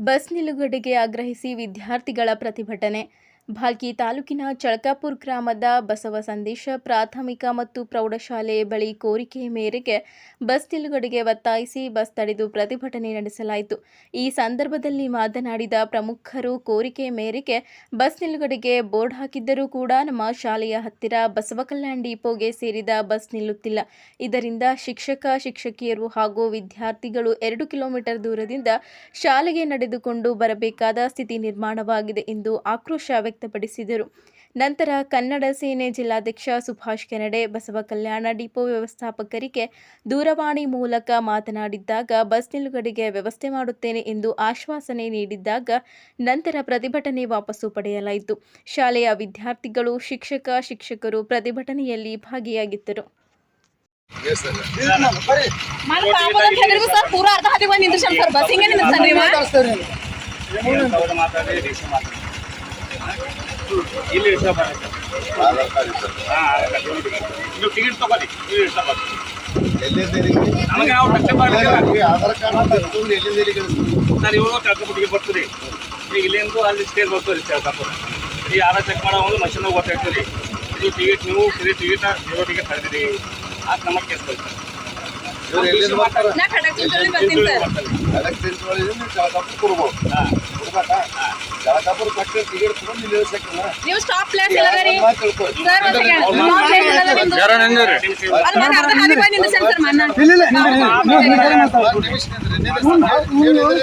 Bus ನಿಲುಗಡೆಗೆ ಆಗ್ರಹಿಸಿ ವಿದ್ಯಾರ್ಥಿಗಳ ಪ್ರತಿಭಟನೆ ಭಾಲ್ಕಿ ತಾಲೂಕಿನ ಚಳಕಾಪುರ ಗ್ರಾಮದ ಬಸವ ಸಂದೇಶ ಪ್ರಾಥಮಿಕ ಮತ್ತು ಪ್ರೌಢಶಾಲೆ ಬಳಿ ಕೋರಿಕೆ ಮೇರೆಗೆ ಬಸ್ ನಿಲುಗಡೆಗೆ ಒತ್ತಾಯಿಸಿ ಬಸ್ ತಡೆದು ಪ್ರತಿಭಟನೆ ನಡೆಸಲಾಯಿತು. ಈ ಸಂದರ್ಭದಲ್ಲಿ ಮಾತನಾಡಿದ ಪ್ರಮುಖರು, ಕೋರಿಕೆ ಮೇರೆಗೆ ಬಸ್ ನಿಲುಗಡೆಗೆ ಬೋರ್ಡ್ ಹಾಕಿದ್ದರೂ ಕೂಡ ನಮ್ಮ ಶಾಲೆಯ ಹತ್ತಿರ ಬಸವಕಲ್ಯಾಣ ಡಿಪೋಗೆ ಸೇರಿದ ಬಸ್ ನಿಲ್ಲುತ್ತಿಲ್ಲ. ಇದರಿಂದ ಶಿಕ್ಷಕ, ಶಿಕ್ಷಕಿಯರು ಹಾಗೂ ವಿದ್ಯಾರ್ಥಿಗಳು ಎರಡು ಕಿಲೋಮೀಟರ್ ದೂರದಿಂದ ಶಾಲೆಗೆ ನಡೆದುಕೊಂಡು ಬರಬೇಕಾದ ಸ್ಥಿತಿ ನಿರ್ಮಾಣವಾಗಿದೆ ಎಂದು ಆಕ್ರೋಶ ವ್ಯಕ್ತಪಡಿಸಿದರು. ನಂತರ ಕನ್ನಡ ಸೇನೆ ಜಿಲ್ಲಾಧ್ಯಕ್ಷ ಸುಭಾಷ್ ಕೆನಡೆ, ಬಸವ ಕಲ್ಯಾಣ ಡಿಪೋ ವ್ಯವಸ್ಥಾಪಕರಿಗೆ ದೂರವಾಣಿ ಮೂಲಕ ಮಾತನಾಡಿದ್ದಾಗ, ಬಸ್ ನಿಲುಗಡೆಗೆ ವ್ಯವಸ್ಥೆ ಮಾಡುತ್ತೇನೆ ಎಂದು ಆಶ್ವಾಸನೆ ನೀಡಿದ್ದಾಗ ನಂತರ ಪ್ರತಿಭಟನೆ ವಾಪಸ್ಸು ಪಡೆಯಲಾಯಿತು. ಶಾಲೆಯ ವಿದ್ಯಾರ್ಥಿಗಳು, ಶಿಕ್ಷಕ, ಶಿಕ್ಷಕರು ಪ್ರತಿಭಟನೆಯಲ್ಲಿ ಭಾಗಿಯಾಗಿದ್ದರು. ಸರ್. ಇಲ್ಲಿ ನೀವು ಟಿಕೆಟ್ ತಗೊಳ್ಳಿ. ಇಲ್ಲಿ ನಮಗೆ ನಾವು ಟಚ್ ಮಾಡಿಲ್ಲ ಆಧಾರ್ ಕಾರ್ಡ್ ಎಲ್ಲಿದ್ದೀರಿ ಸರ್ ಇವರು ಕಳ್ಕೊಬಿಟ್ಟಿಗೆ ಬರ್ತೀರಿ. ಈಗ ಇಲ್ಲಿಂದ ಅಲ್ಲಿ ಸ್ಟೇಜ್ ಬರ್ತೀರಿ ಕಳ್ಕೊಪುರ ಈ ಆಧಾರ್ ಚೆಕ್ ಮಾಡೋ ಒಂದು ಮಷಿನ್ ಗೊತ್ತಾಗ್ತದೆ. ಇದು ಟಿಕೆಟ್ ನೀವು ಫ್ರೀ ಟಿಕೆಟ್ ಜೀರೋ ಟಿಕೆಟ್ ತರ್ತೀರಿ ಆ ನಮಗೆ ಕೇಸ್ ಬರ್ತದೆ ಬರ್ತಾರ? ನಾ ಖಡಕ್ ಬರ್ತೀನಿ ಸರ್ ಹಾಂ. ಟಿಕೆಟ್ ತಗೊಂಡು ಇಲ್ಲಿ ನೀವು ಸ್ಟಾಪ್ ಪ್ಲೇಸ್ ಇಲ್ಲ ರೀ ಸರ್ ಒಂದ್ ಇಲ್ಲ ನಿಮ್ದು. ಅಲ್ಲಿ ಅರ್ಧ ಹಾದಿ ಮನ್ನ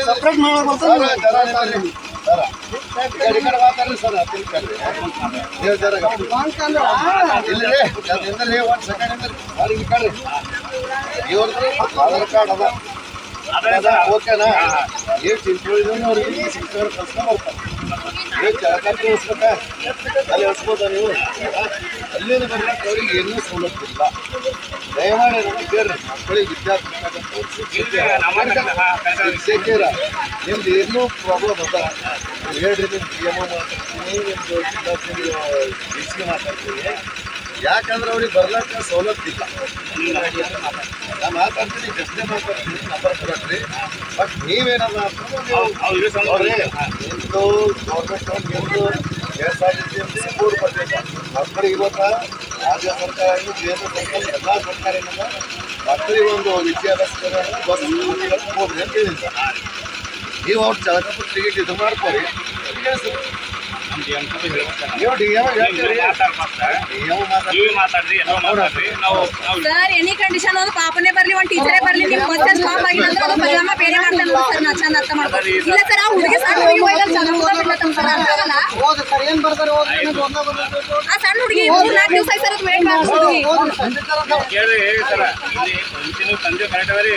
ಸಪ್ರೇಟ್ ಮಾಡಬೇಕು ಸರ್ ಸರ್ ಈ ಕಡೆ ಮಾತಾಡ್ರಿ ಸರ್ ತಿಳ್ಕೊಳ್ರಿ ನೀವು ಜರ ಇಲ್ಲಿ ಒಂದು ಸೆಕೆಂಡ್ ಹಿಂದ್ರಿ ಅವ್ರಿಗೆ ಈ ಕಡೆ ಇವ್ರದ್ದು ಆಧಾರ್ ಕಾರ್ಡ್ ಅದ ಅದ ಓಕೆನಾ ಏನ್ ಚಿಂಚೋಳಿದ್ರು ಅವ್ರಿಗೆ ಶಿಕ್ಷಕರು ಕಳ್ಸ್ಕೊಂಡ್ ಅಲ್ಲಿ ಇಳಿಸ್ಬೋದಾ ನೀವು? ಅಲ್ಲಿಂದ ಬರ್ಲಿಕ್ಕೆ ಅವ್ರಿಗೆ ಏನೂ ಸವಲತ್ತು ಇಲ್ಲ. ದಯಮಾಡಿ ಕೇಳ್ರಿ ಮಕ್ಕಳಿಗೆ ವಿದ್ಯಾರ್ಥಿ ಶಿಕ್ಷಕಿಯರ ನಿಮ್ದು ಏನೂ ಪ್ರಾಬ್ಲಮ್ ಅದ ಹೇಳ್ರಿ ನಿಮ್ಮ ಎಂ ಡಿ ಸಿ ಮಾತಾಡ್ತೀನಿ ಯಾಕಂದ್ರೆ ಅವ್ರಿಗೆ ಬರ್ಲಕ್ಕ ಸವಲತ್ತಿಲ್ಲ ನಾ ಮಾತಾಡ್ತೀನಿ ಜಸ್ಟೇ ಮಾತಾಡ್ತೀನಿ ನಂಬರ್ ಕೊಡ್ರಿ ಬಟ್ ನೀವೇನಲ್ಲ ಅವ್ರು ನಿಮ್ದು government K S R T C C board ಮಕ್ಕಳಿಗೆ ಇವತ್ತ ರಾಜ್ಯ ಸರ್ಕಾರ ಕೇಂದ್ರ ಸರ್ಕಾರ ಎಲ್ಲ ಸರ್ಕಾರ ಏನಲ್ಲ ಮಕ್ಕಳಿಗೆ ಒಂದು ವಿದ್ಯಾಭ್ಯಾಸ ಬಸ್ ಹೋಗ್ರಿ ಅಂತ ಹೇಳಿದ್ದ ನೀವು ಅವ್ರು ಜಳಕಪ್ಪ ಟಿಕೆಟ್ ಇದು ಮಾಡ್ಕೊರಿ. ನೀವು ಮಾತಾಡ್ರಿ ಎಲ್ಲ ಮಾತಾಡ್ರಿ. ನಾವು ನಾವು ಸರ್ ಎನಿ ಕಂಡೀಷನ್ ಒಂದು ಪಾಪನೇ ಬರ್ಲಿ ಒಂದು ಟೀಚರೇ ಬರ್ಲಿ ನಿಮ್ ಕ್ವಶನ್ ಸ್ಟಾಪ್ ಆಗಿಲ್ಲ ಅಂದ್ರೆ ಅದು ಪರಿಣಾಮ ಬೇರೆ ಮಾಡ್ತಾನೆ ಸರ್ ನಾ ಚಂದ ಅರ್ಥ ಮಾಡ್ಕೊ ಇಲ್ಲ ಸರ್ ಆ ಹುಡುಗಿ ಸಣ್ಣ ಹುಡುಗಿ ಸರ್ ಅರ್ಥ ಆಗಲ್ಲ. ಹೋದ ಸರ್ ಏನ್ ಬರ್ತಾರೆ ಹೋದ ಅನ್ನೋದು ಒಂದೇ ಬರ್ಬೇಕು ಆ ಸಣ್ಣ ಹುಡುಗಿ ಮೂರ್ ನಾಲ್ಕು ದಿವಸ ಆಯ್ತು ಸರ್ ವೇಟ್ ಮಾಡ್ತೀವಿ ಕೇಳಿ ಸರ ಇಲ್ಲಿ ಕರೆಕ್ಟ್ ಅವರಿ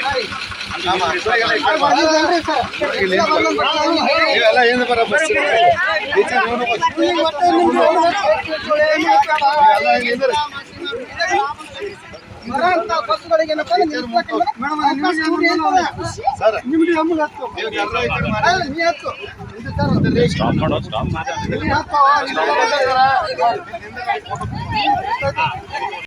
ಇಲ್ಲಿ ಏನು ಬರೋ ಬಸ್ ಸ್ಟಾಪ್ ಮಾಡೋ ಸ್ಟಾಪ್